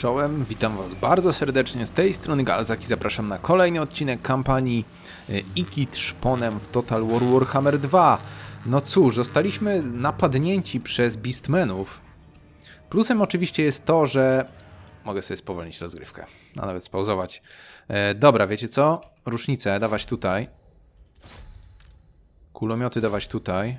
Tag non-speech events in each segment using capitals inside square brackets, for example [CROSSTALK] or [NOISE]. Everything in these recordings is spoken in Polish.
Czołem, witam Was bardzo serdecznie z tej strony Galzak i zapraszam na kolejny odcinek kampanii y, Ikit Szponem w Total War Warhammer 2. No cóż, zostaliśmy napadnięci przez Beastmenów. Plusem oczywiście jest to, że mogę sobie spowolnić rozgrywkę, a nawet spauzować. E, dobra, wiecie co? Rusznice dawać tutaj. Kulomioty dawać tutaj.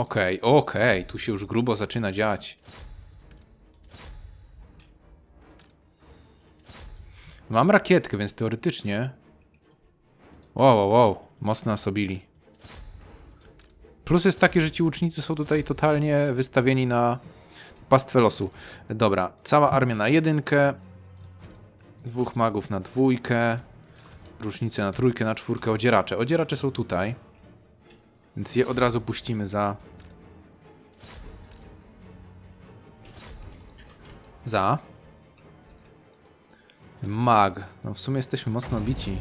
Okej, okej, tu się już grubo zaczyna dziać. Mam rakietkę, więc teoretycznie... Wow, wow, wow, mocno nas. Plus jest taki, że ci łucznicy są tutaj totalnie wystawieni na pastwę losu. Dobra, cała armia na jedynkę. Dwóch magów na dwójkę. Rusznice na trójkę, na czwórkę. Odzieracze. Odzieracze są tutaj. Więc je od razu puścimy za. Za. Mag. No w sumie jesteśmy mocno bici.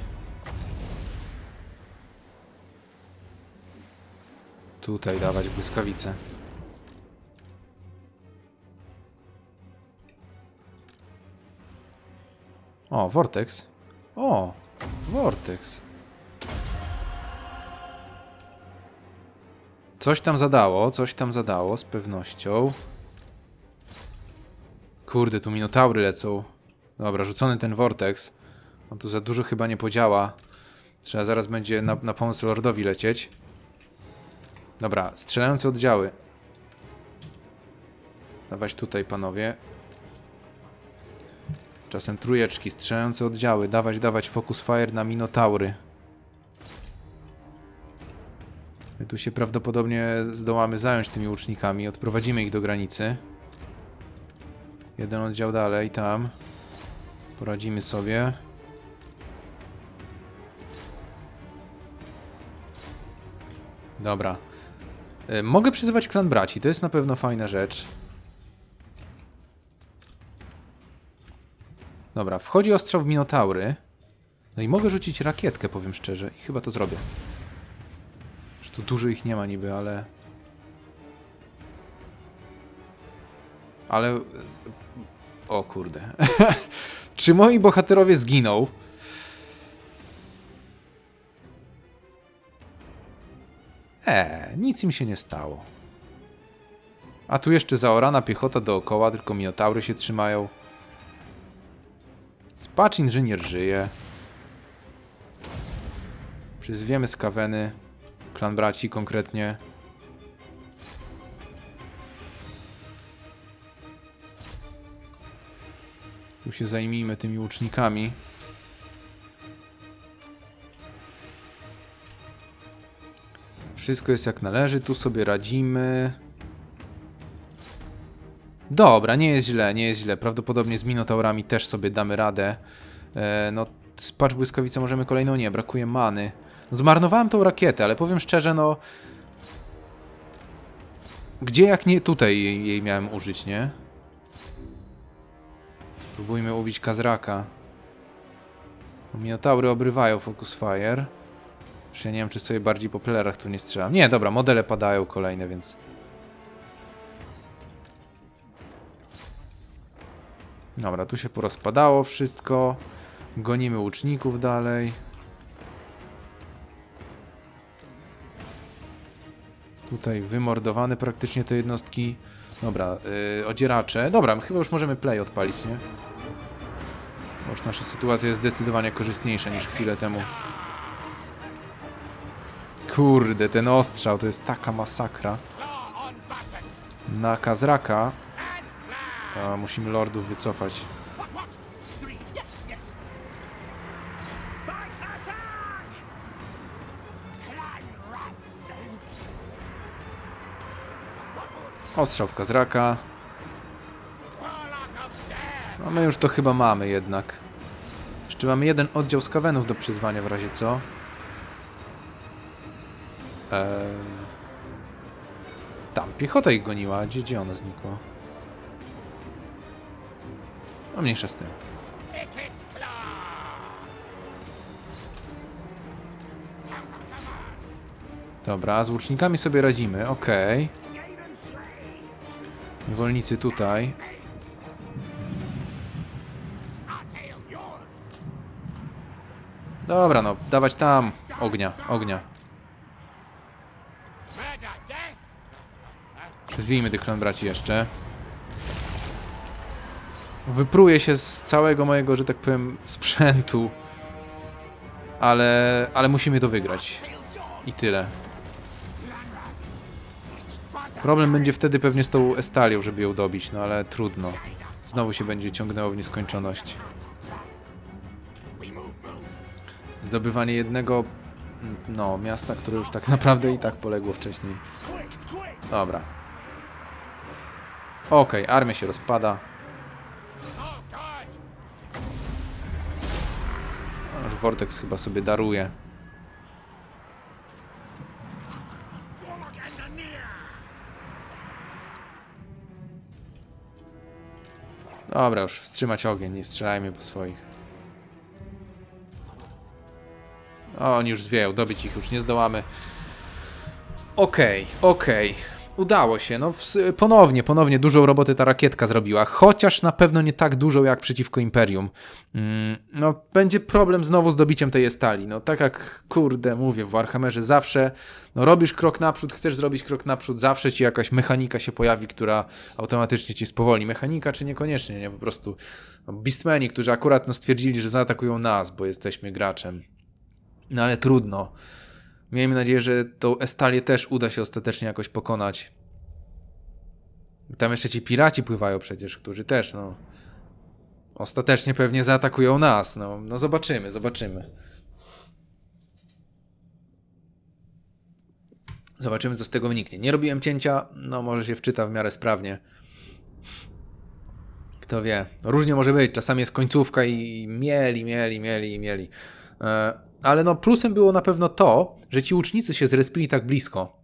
Tutaj dawać błyskawice. O, Vortex. O, Vortex. Coś tam zadało, coś tam zadało, z pewnością. Kurde, tu minotaury lecą. Dobra, rzucony ten Vortex. On tu za dużo chyba nie podziała. Trzeba zaraz będzie na, na pomoc Lordowi lecieć. Dobra, strzelające oddziały. Dawać tutaj, panowie. Czasem trójeczki, strzelające oddziały. Dawać, dawać focus fire na minotaury. My tu się prawdopodobnie zdołamy zająć tymi łucznikami. Odprowadzimy ich do granicy. Jeden oddział dalej, tam. Poradzimy sobie. Dobra. Y, Mogę przyzywać klan braci, to jest na pewno fajna rzecz. Dobra, wchodzi ostrzał w Minotaury. No i mogę rzucić rakietkę, powiem szczerze. I chyba to zrobię. Tu dużo ich nie ma niby, ale... Ale... O kurde. [LAUGHS] Czy moi bohaterowie zginą? E, nic im się nie stało. A tu jeszcze zaorana piechota dookoła, tylko minotaury się trzymają. Spacz inżynier żyje. Przyzwiemy skaweny. Klan braci konkretnie. Tu się zajmijmy tymi łucznikami. Wszystko jest jak należy, tu sobie radzimy. Dobra, nie jest źle, nie jest źle. Prawdopodobnie z Minotaurami też sobie damy radę. E, no, spacz błyskawice możemy kolejną nie, brakuje many. Zmarnowałem tą rakietę, ale powiem szczerze, no... Gdzie jak nie tutaj jej, jej miałem użyć, nie? Próbujmy ubić Kazraka. Minotaury obrywają Focus Fire. Już ja nie wiem, czy sobie bardziej po plerach tu nie strzelam. Nie, dobra, modele padają kolejne, więc... Dobra, tu się porozpadało wszystko. Gonimy łuczników dalej. Tutaj wymordowane praktycznie te jednostki. Dobra, yy, odzieracze. Dobra, chyba już możemy play odpalić, nie? Bo już nasza sytuacja jest zdecydowanie korzystniejsza niż chwilę temu. Kurde, ten ostrzał to jest taka masakra. Na Kazraka a, musimy lordów wycofać. Ostrzał w Kazraka. No my już to chyba mamy jednak. Jeszcze mamy jeden oddział skawenów do przyzwania w razie co. Eee... Tam, piechota ich goniła. Gdzie, gdzie ona znikła? No mniejsza z tym. Dobra, z łucznikami sobie radzimy, okej. Niewolnicy tutaj. Dobra, no, dawać tam ognia, ognia. Przezwijmy tych klan braci jeszcze. Wypruję się z całego mojego, że tak powiem, sprzętu. Ale, ale musimy to wygrać. I tyle. Problem będzie wtedy pewnie z tą Estalią, żeby ją dobić, no ale trudno. Znowu się będzie ciągnęło w nieskończoność. Zdobywanie jednego, no, miasta, które już tak naprawdę i tak poległo wcześniej. Dobra. Okej, armia się rozpada. Aż Vortex chyba sobie daruje. Dobra, już wstrzymać ogień, nie strzelajmy po swoich. O, oni już zwieją, dobić ich już nie zdołamy. Okej, okej. Udało się, no ponownie, ponownie dużą robotę ta rakietka zrobiła, chociaż na pewno nie tak dużą jak przeciwko Imperium. Mm, no, będzie problem znowu z dobiciem tej Estali. No, tak jak, kurde, mówię, w Warhammerze zawsze, no robisz krok naprzód, chcesz zrobić krok naprzód, zawsze ci jakaś mechanika się pojawi, która automatycznie ci spowolni. Mechanika czy niekoniecznie, nie, po prostu no, Beastmeni, którzy akurat no, stwierdzili, że zaatakują nas, bo jesteśmy graczem. No ale trudno. Miejmy nadzieję, że tą Estalię też uda się ostatecznie jakoś pokonać. Tam jeszcze ci piraci pływają przecież, którzy też, no. Ostatecznie pewnie zaatakują nas. No, no zobaczymy, zobaczymy. Zobaczymy, co z tego wyniknie. Nie robiłem cięcia, no może się wczyta w miarę sprawnie. Kto wie. Różnie może być. Czasami jest końcówka i mieli, mieli, mieli, mieli. E, ale no plusem było na pewno to, że ci łucznicy się zrespili tak blisko.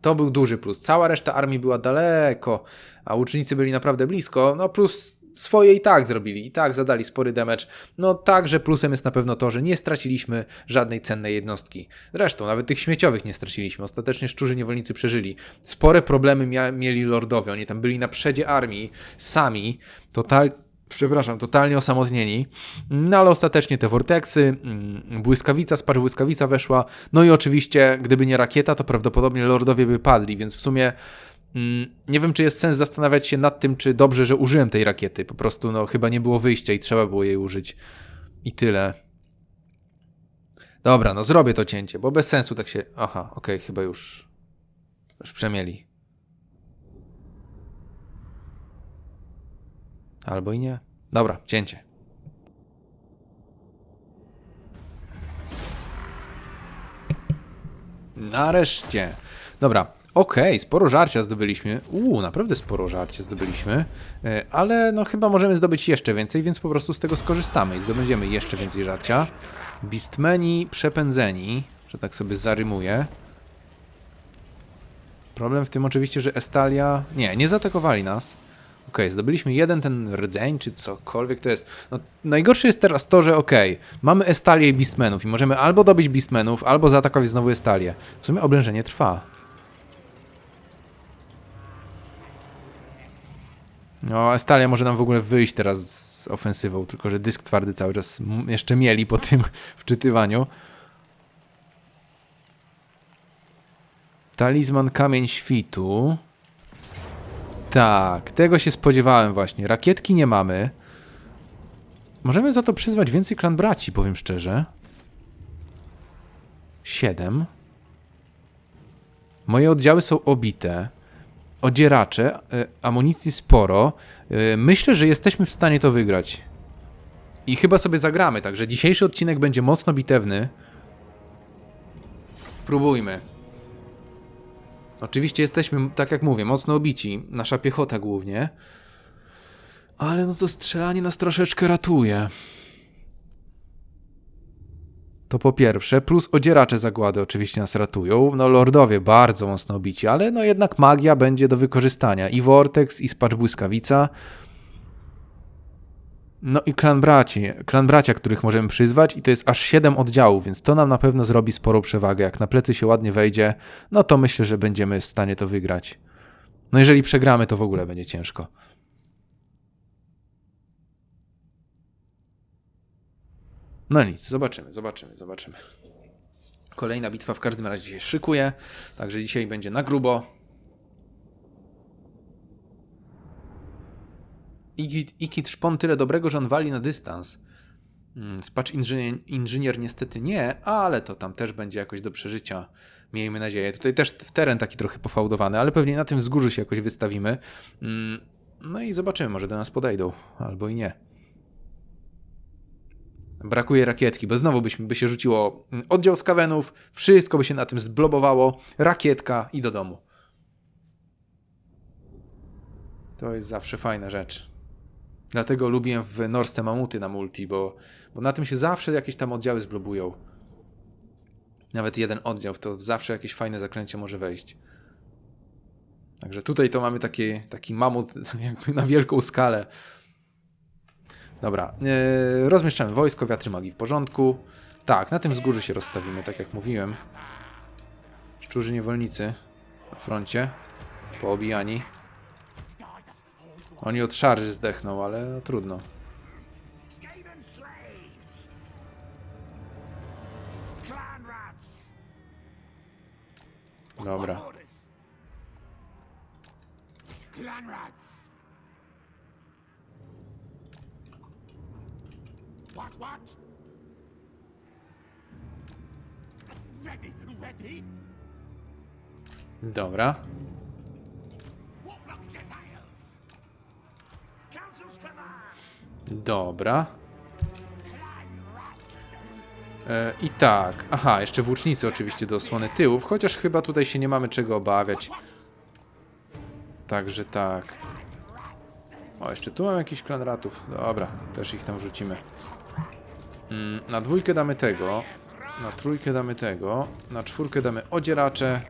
To był duży plus. Cała reszta armii była daleko, a łucznicy byli naprawdę blisko. No plus swoje i tak zrobili, i tak zadali spory damage. No także plusem jest na pewno to, że nie straciliśmy żadnej cennej jednostki. Zresztą nawet tych śmieciowych nie straciliśmy. Ostatecznie szczurzy niewolnicy przeżyli. Spore problemy mia- mieli lordowie. Oni tam byli na przedzie armii, sami, total przepraszam, totalnie osamotnieni. No ale ostatecznie te vorteksy, mm, błyskawica, sparz błyskawica weszła. No i oczywiście, gdyby nie rakieta, to prawdopodobnie lordowie by padli, więc w sumie mm, nie wiem, czy jest sens zastanawiać się nad tym, czy dobrze, że użyłem tej rakiety. Po prostu, no, chyba nie było wyjścia i trzeba było jej użyć. I tyle. Dobra, no zrobię to cięcie, bo bez sensu tak się. Aha, okej, chyba już. Już przemieli. Albo i nie. Dobra, cięcie. Nareszcie. Dobra, okej, sporo żarcia zdobyliśmy. Uuu, naprawdę sporo żarcia zdobyliśmy. E, Ale no chyba możemy zdobyć jeszcze więcej, więc po prostu z tego skorzystamy i zdobędziemy jeszcze więcej żarcia. Beastmeni przepędzeni, że tak sobie zarymuję. Problem w tym oczywiście, że Estalia... Nie, nie zaatakowali nas. Okej, zdobyliśmy jeden ten rdzeń, czy cokolwiek to jest. No, najgorsze jest teraz to, że okej, mamy Estalię i Beastmenów i możemy albo dobić Beastmenów, albo zaatakować znowu Estalię. W sumie oblężenie trwa. No, Estalia może nam w ogóle wyjść teraz z ofensywą, tylko że dysk twardy cały czas jeszcze mieli po tym [LAUGHS] wczytywaniu. Talizman Kamień Świtu. Tak, tego się spodziewałem właśnie. Rakietki nie mamy. Możemy za to przyzwać więcej klan braci, powiem szczerze. Siedem. Moje oddziały są obite. Odzieracze, y, amunicji sporo. Y, myślę, że jesteśmy w stanie to wygrać. I chyba sobie zagramy, także dzisiejszy odcinek będzie mocno bitewny. Próbujmy. Oczywiście jesteśmy, tak jak mówię, mocno obici. Nasza piechota głównie. Ale no to strzelanie nas troszeczkę ratuje. To po pierwsze, plus odzieracze zagłady oczywiście nas ratują. No lordowie bardzo mocno obici, ale no jednak magia będzie do wykorzystania. I Vortex, i Spacz Błyskawica. No i klan braci, klan bracia, których możemy przyzwać i to jest aż 7 oddziałów, więc to nam na pewno zrobi sporą przewagę. Jak na plecy się ładnie wejdzie, no to myślę, że będziemy w stanie to wygrać. No jeżeli przegramy, to w ogóle będzie ciężko. No nic, zobaczymy, zobaczymy, zobaczymy. Kolejna bitwa w każdym razie się szykuje, także dzisiaj będzie na grubo. Ikit szpon tyle dobrego, że on wali na dystans. Mm, Spacz inżynier, inżynier niestety nie, ale to tam też będzie jakoś do przeżycia. Miejmy nadzieję. Tutaj też w teren taki trochę pofałdowany, ale pewnie na tym wzgórzu się jakoś wystawimy. Mm, No i zobaczymy, może do nas podejdą, albo i nie. Brakuje rakietki, bo znowu byśmy, by się rzuciło mm, oddział skawenów, wszystko by się na tym zblobowało, rakietka i do domu. To jest zawsze fajna rzecz. Dlatego lubię w Norste Mamuty na multi, bo, bo na tym się zawsze jakieś tam oddziały zblobują. Nawet jeden oddział, to zawsze jakieś fajne zaklęcie może wejść. Także tutaj to mamy taki, taki mamut [LAUGHS] jakby na wielką skalę. Dobra, yy, rozmieszczamy wojsko, wiatry magii w porządku. Tak, na tym wzgórzu się rozstawimy, tak jak mówiłem. Szczurzy niewolnicy na froncie, poobijani. Oni od szarży zdechną, ale no, trudno. Dobra. Dobra. Dobra. E, I tak. Aha, jeszcze włócznicy oczywiście do osłony tyłów, chociaż chyba tutaj się nie mamy czego obawiać. Także tak. O, jeszcze tu mam jakiś klan ratów. Dobra, też ich tam wrzucimy. Mm, na dwójkę damy tego. Na trójkę damy tego. Na czwórkę damy odzieracze.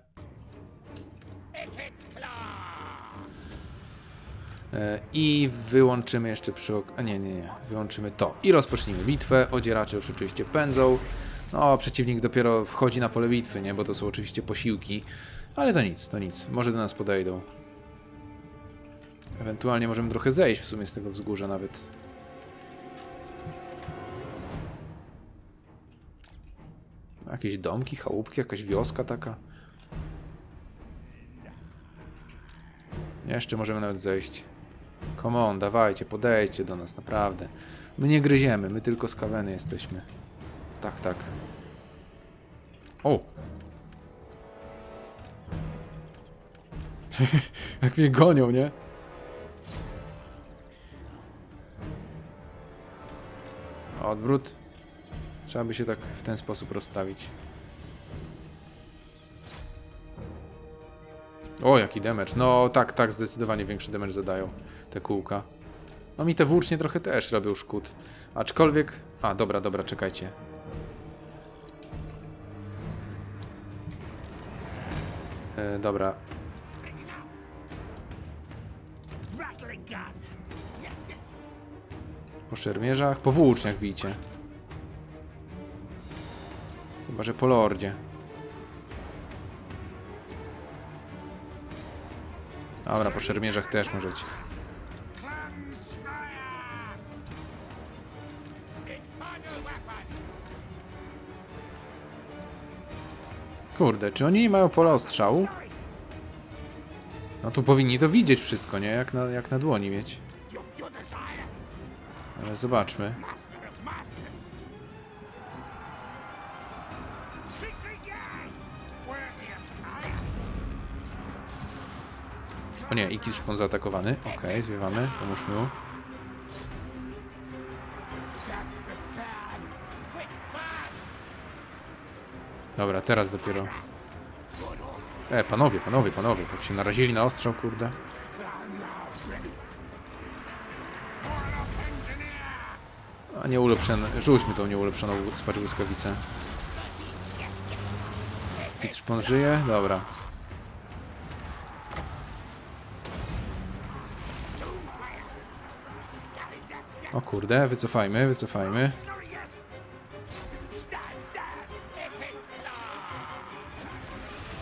I wyłączymy jeszcze przy ok- A nie, nie, nie. Wyłączymy to. I rozpocznijmy bitwę. Odzieracze już oczywiście pędzą. No, przeciwnik dopiero wchodzi na pole bitwy, nie? Bo to są oczywiście posiłki. Ale to nic, to nic. Może do nas podejdą. Ewentualnie możemy trochę zejść w sumie z tego wzgórza nawet. Jakieś domki, chałupki, jakaś wioska taka. Jeszcze możemy nawet zejść. Come on, dawajcie, podejdźcie do nas, naprawdę. My nie gryziemy, my tylko skaweny jesteśmy. Tak, tak. O! [LAUGHS] Jak mnie gonią, nie? Odwrót. Trzeba by się tak w ten sposób rozstawić. O, jaki damage. No tak, tak, zdecydowanie większy damage zadają te kółka. No mi te włócznie trochę też robią szkód. Aczkolwiek... A, dobra, dobra, czekajcie. E, dobra, po szermierzach, po włóczniach bijcie. Chyba, że po lordzie. Dobra, po szermierzach też możecie. Kurde, czy oni nie mają pola ostrzału? No tu powinni to widzieć wszystko, nie? Jak na, jak na dłoni mieć. Ale zobaczmy. O nie, Iki szpon zaatakowany. Okej, zwiewamy, pomóżmy mu. Dobra, teraz dopiero. E, panowie, panowie, panowie, tak się narazili na ostrzał, kurde. A nieulepszone, rzućmy tą nieulepszoną spacz błyskawicę. Kit szpon żyje? Dobra. O kurde, wycofajmy, wycofajmy.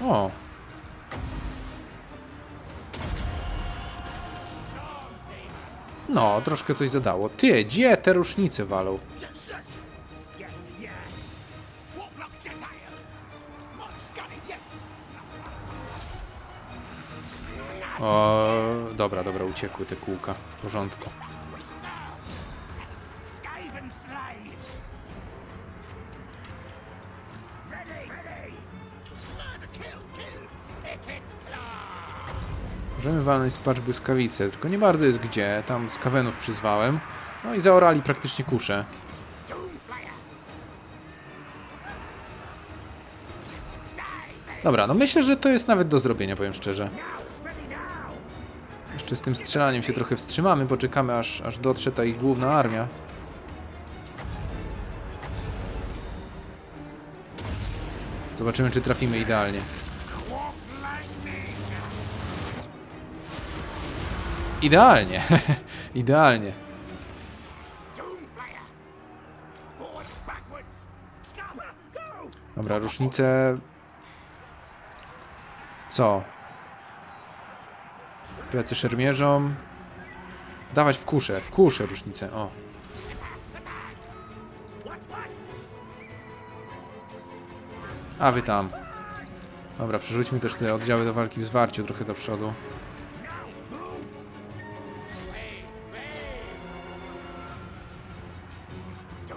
O. No, troszkę coś zadało. Ty, gdzie te rusznice walą? O, dobra, dobra, uciekły te kółka. W porządku. Walnąć spacz błyskawicy, tylko nie bardzo jest gdzie. Tam z kawenów przyzwałem. No i zaorali praktycznie. Stay, Dobra, no myślę, że to jest nawet do zrobienia, powiem szczerze. Jeszcze z tym strzelaniem się trochę wstrzymamy, poczekamy aż, aż dotrze ta ich główna armia. Zobaczymy, czy trafimy idealnie. Idealnie! [LAUGHS] idealnie. Dobra, rusznice... Co? Plecy szermierzom. Dawać w kuszę, w kuszę rusznicę, o. A wy tam. Dobra, przerzućmy też te oddziały do walki w zwarciu trochę do przodu.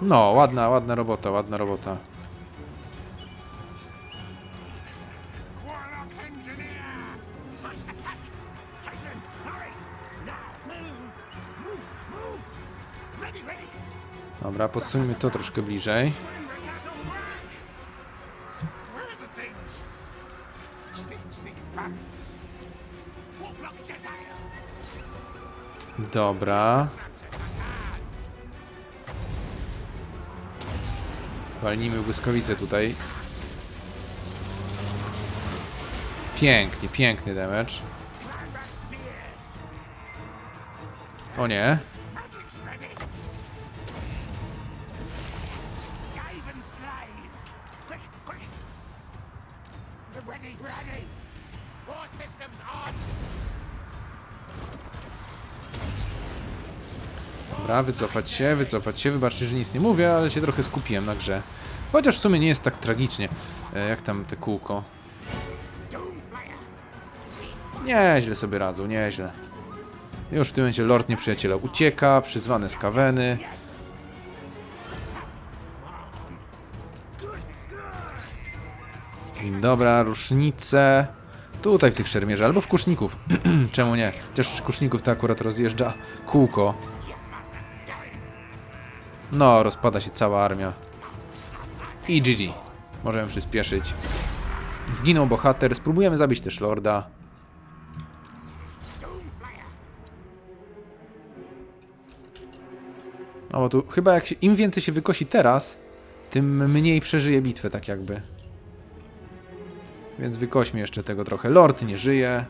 No, ładna, ładna robota, ładna robota. Warlock engineer. First attack. Hasten, hurry. Walnijmy błyskawice tutaj. Pięknie, piękny damage. O nie. Dobra, wycofać się, wycofać się. Wybaczcie, że nic nie mówię, ale się trochę skupiłem na grze. Chociaż w sumie nie jest tak tragicznie. E, jak tam te kółko. Nieźle sobie radzą, nieźle. Już w tym momencie Lord Nieprzyjaciela ucieka, przyzwany z kaweny. Dobra, rusznice. Tutaj w tych szermierzach, albo w kuszników. [CLEARS THROAT] Czemu nie? Chociaż kuszników to akurat rozjeżdża kółko. No, rozpada się cała armia. I GG. Możemy przyspieszyć. Zginął bohater, spróbujemy zabić też Lorda. No bo tu chyba jak się, im więcej się wykosi teraz, tym mniej przeżyje bitwę tak jakby. Więc wykośmy jeszcze tego trochę. Lord nie żyje.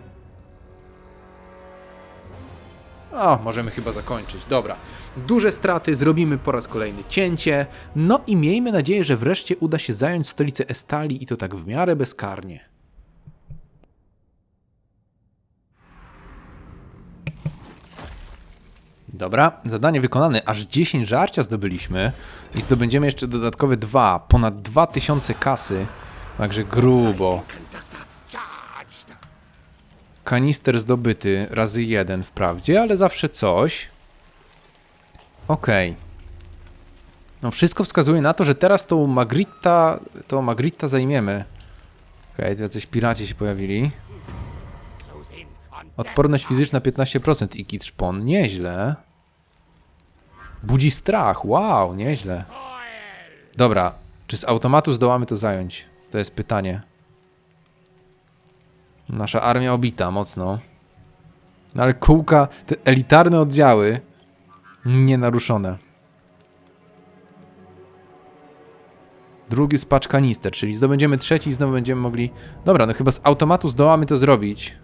O, możemy chyba zakończyć. Dobra. Duże straty, zrobimy po raz kolejny cięcie. No i miejmy nadzieję, że wreszcie uda się zająć stolicę Estalii i to tak w miarę bezkarnie. Dobra, zadanie wykonane. Aż 10 żarcia zdobyliśmy i zdobędziemy jeszcze dodatkowe dwa, ponad 2000 kasy. Także grubo. Kanister zdobyty razy jeden wprawdzie, ale zawsze coś. Okej. No wszystko wskazuje na to, że teraz tą Magritta, tą Magritta zajmiemy. Okej, tu jacyś piraci się pojawili. Odporność fizyczna 15% i kit szpon. Nieźle. Budzi strach. Wow, nieźle. Dobra, czy z automatu zdołamy to zająć? To jest pytanie. Nasza armia obita mocno. No ale kółka, te elitarne oddziały nienaruszone. Drugi spacz kanister, czyli zdobędziemy trzeci i znowu będziemy mogli... Dobra, no chyba z automatu zdołamy to zrobić.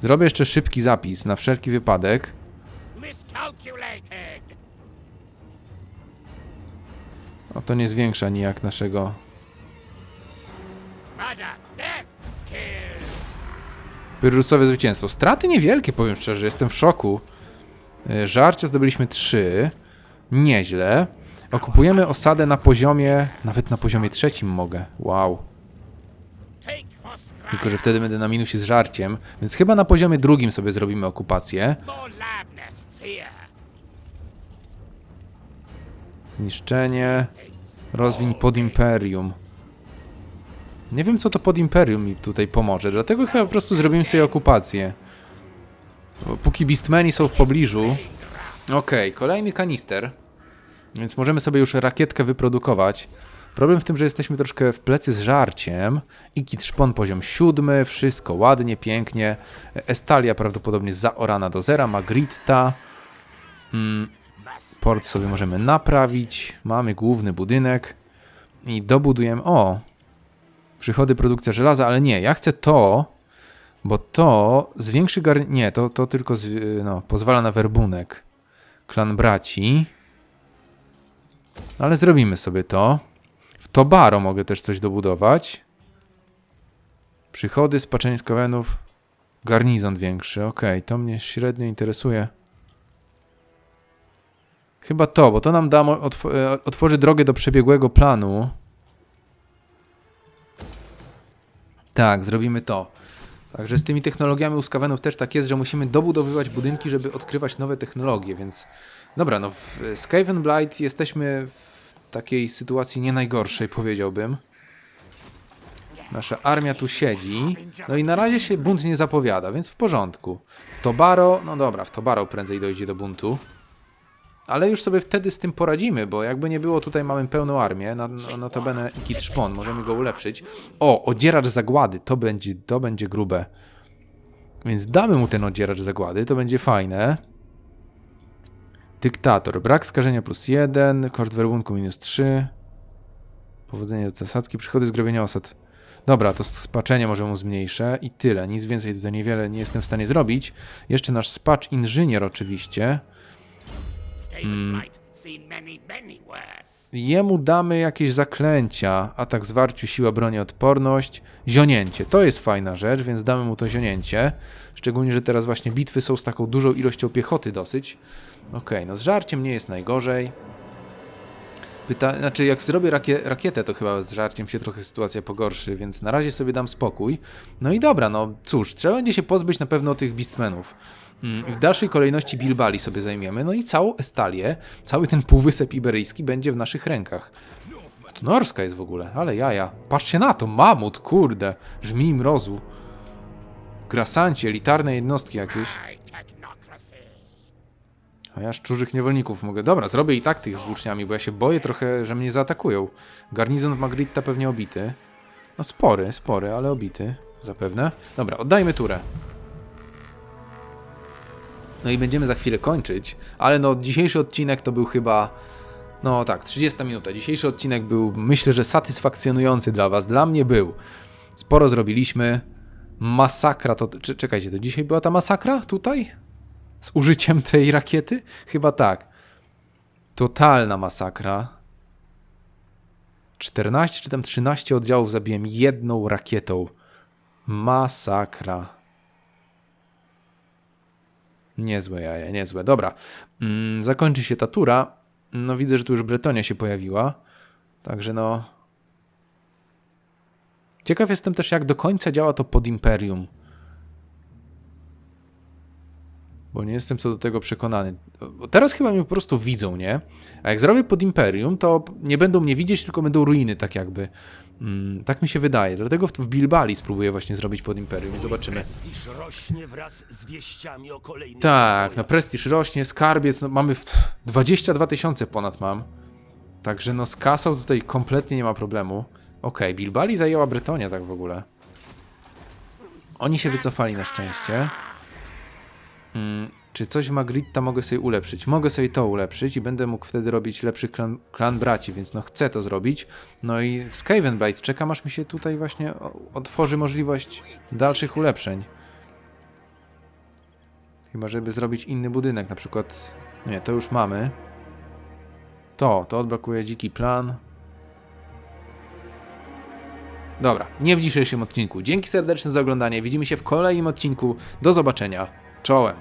Zrobię jeszcze szybki zapis na wszelki wypadek. O, to nie zwiększa nijak naszego... Pyrrusowe zwycięstwo. Straty niewielkie, powiem szczerze, jestem w szoku. E, Żarcia zdobyliśmy 3. Nieźle. Okupujemy osadę na poziomie... Nawet na poziomie trzecim mogę. Wow. Tylko, że wtedy będę na minusie z żarciem, więc chyba na poziomie drugim sobie zrobimy okupację. Zniszczenie. Rozwiń pod imperium. Nie wiem, co to pod imperium mi tutaj pomoże, dlatego chyba po prostu zrobimy sobie okupację. Póki Beastmeni są w pobliżu. Okej, kolejny kanister. Więc możemy sobie już rakietkę wyprodukować. Problem w tym, że jesteśmy troszkę w plecy z żarciem. Ikit szpon poziom siódmy, wszystko ładnie, pięknie. Estalia prawdopodobnie zaorana do zera, Magritta. Port sobie możemy naprawić. Mamy główny budynek. I dobudujemy. O! Przychody, produkcja żelaza, ale nie, ja chcę to, bo to zwiększy gar... Nie, to, to tylko z... no, pozwala na werbunek. Klan braci. Ale zrobimy sobie to. W Tobaro mogę też coś dobudować. Przychody, spaczenie z kowenów. Garnizon większy, okej, to mnie średnio interesuje. Chyba to, bo to nam da, otw e, otworzy drogę do przebiegłego planu. Tak, zrobimy to. Także z tymi technologiami u Skavenów też tak jest, że musimy dobudowywać budynki, żeby odkrywać nowe technologie, więc... Dobra, no w e, Skaven Blight jesteśmy w takiej sytuacji nie najgorszej, powiedziałbym. Nasza armia tu siedzi. No i na razie się bunt nie zapowiada, więc w porządku. Tobaro, no dobra, w Tobaro prędzej dojdzie do buntu. Ale już sobie wtedy z tym poradzimy, bo jakby nie było, tutaj mamy pełną armię, na, na, notabene Ikit Szpon, możemy go ulepszyć. O, odzieracz zagłady, to będzie, to będzie grube. Więc damy mu ten odzieracz zagłady, to będzie fajne. Dyktator, brak skażenia plus 1, koszt werbunku minus 3. Powodzenie do zasadzki, przychody z grabienia osad. Dobra, to spaczenie może mu zmniejszę i tyle, nic więcej tutaj niewiele nie jestem w stanie zrobić. Jeszcze nasz spacz inżynier oczywiście. Worse. Jemu damy jakieś zaklęcia. Atak zwarciu, siła broni, odporność. Zionięcie. To jest fajna rzecz, więc damy mu to zionięcie. Szczególnie, że teraz właśnie bitwy są z taką dużą ilością piechoty dosyć. Okej, no z żarciem nie jest najgorzej. Pyta... Znaczy, jak zrobię rakie... rakietę, to chyba z żarciem się trochę sytuacja pogorszy, więc na razie sobie dam spokój. No i dobra, no cóż, trzeba będzie się pozbyć na pewno tych Beastmenów. Mm, W dalszej kolejności Bilbali sobie zajmiemy, no i całą Estalię, cały ten półwysep iberyjski będzie w naszych rękach. To norska jest w ogóle, ale jaja. Patrzcie na to, mamut, kurde, żmij mrozu. Grasanci, elitarne jednostki jakieś. A ja szczurzych niewolników mogę. Dobra, zrobię i tak tych z włóczniami, bo ja się boję trochę, że mnie zaatakują. Garnizon w Magritta pewnie obity. No spory, spory, ale obity. Zapewne. Dobra, oddajmy turę. No i będziemy za chwilę kończyć, ale no dzisiejszy odcinek to był chyba... No tak, 30 minuta. Dzisiejszy odcinek był, myślę, że satysfakcjonujący dla Was. Dla mnie był. Sporo zrobiliśmy. Masakra to... Czekajcie, to dzisiaj była ta masakra tutaj? Z użyciem tej rakiety? Chyba tak. Totalna masakra. 14 czy tam 13 oddziałów zabiłem jedną rakietą. Masakra. Niezłe jaja, niezłe. Dobra. Mm, zakończy się ta tura. No widzę, że tu już Bretonia się pojawiła. Także no... Ciekaw jestem też, jak do końca działa to pod Imperium. Bo nie jestem co do tego przekonany. Teraz chyba mnie po prostu widzą, nie? A jak zrobię pod Imperium, to nie będą mnie widzieć, tylko będą ruiny, tak jakby. Mm, tak mi się wydaje. Dlatego w, w Bilbali spróbuję właśnie zrobić pod Imperium i zobaczymy. Prestiż rośnie wraz z wieściami o kolejnych Tak, no prestiż rośnie, skarbiec, no mamy w 22 tysiące ponad mam. Także no z kasą tutaj kompletnie nie ma problemu. Okej, Bilbali zajęła Bretonia tak w ogóle. Oni się wycofali na szczęście. Mm, czy coś w Magritta mogę sobie ulepszyć. Mogę sobie to ulepszyć i będę mógł wtedy robić lepszy klan, klan braci, więc no chcę to zrobić. No i w Skavenblade czekam, aż mi się tutaj właśnie otworzy możliwość dalszych ulepszeń. Chyba, żeby zrobić inny budynek, na przykład... Nie, to już mamy. To, to odblokuje dziki plan. Dobra, nie w dzisiejszym odcinku. Dzięki serdeczne za oglądanie. Widzimy się w kolejnym odcinku. Do zobaczenia. Czołem.